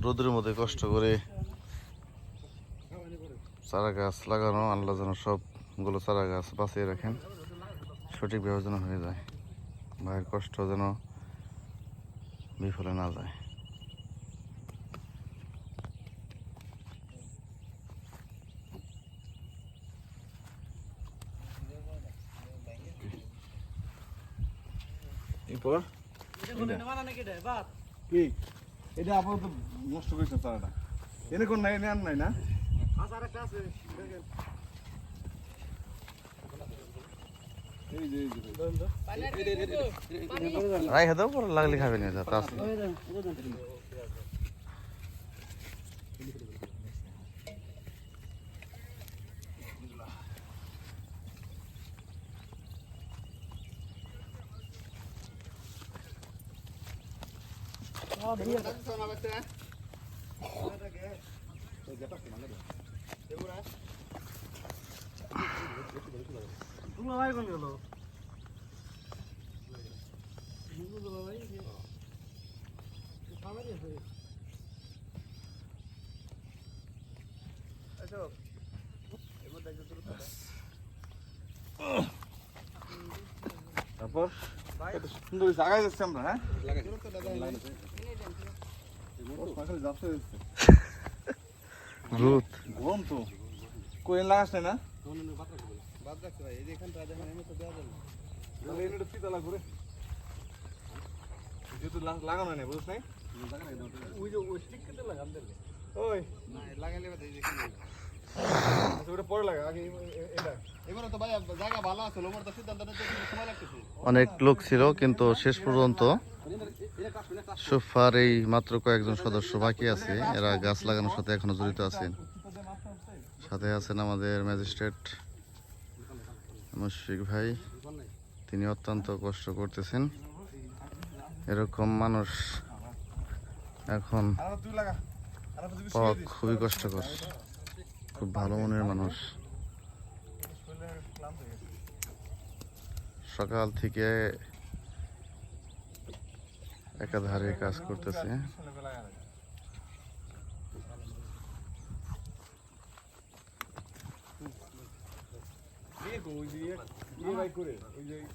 রোদের মধ্যে কষ্ট করে চারা গাছ লাগানো আল্লাহ যেন সবগুলো চারা গাছ বাঁচিয়ে রাখেন সঠিকভাবে যেন হয়ে যায়। ভাইয়ের কষ্ট যেন বিফলে না যায়। এরপর? কি? এটা আপাতত নষ্ট করেছে চারাটা এনে কোন নাই এনে আন নাই না? এই যে এই যে রাইখে পরে লাগলে খাবে নিয়ে যা তা আছে। তারপর কত সুন্দর জায়গায় যাচ্ছে আমরা হ্যাঁ? রোদ গরম তো। কোয়েল লাগাস নাই না? তাহলে এনে একটু চিতা লাগবে রে। যেহেতু লা- লাগানো নেই বুঝছ নাই ওই আচ্ছা ওটা পরে লাগা আগে এ- এ- এটা। এবারে তো ভাই তো সিদ্ধান্ত নিতে একটু সময় লাগতেছে অনেক লোক ছিল কিন্তু শেষ পর্যন্ত সোফার এই মাত্র কয়েকজন সদস্য বাকি আছে। এরা গাছ লাগানোর সাথে এখনও জড়িত আছেন সাথে আছেন আমাদের ম্যাজিস্ট্রেট মুশফিক ভাই। তিনি অত্যন্ত কষ্ট করতেছেন। এরকম মানুষ এখন পাওয়া খুবই কষ্টকর। খুব ভালো মনের মানুষ শরীরে ক্লান্ত হয়ে গেছে সকাল থেকে একাধারে কাজ করতেছে। করে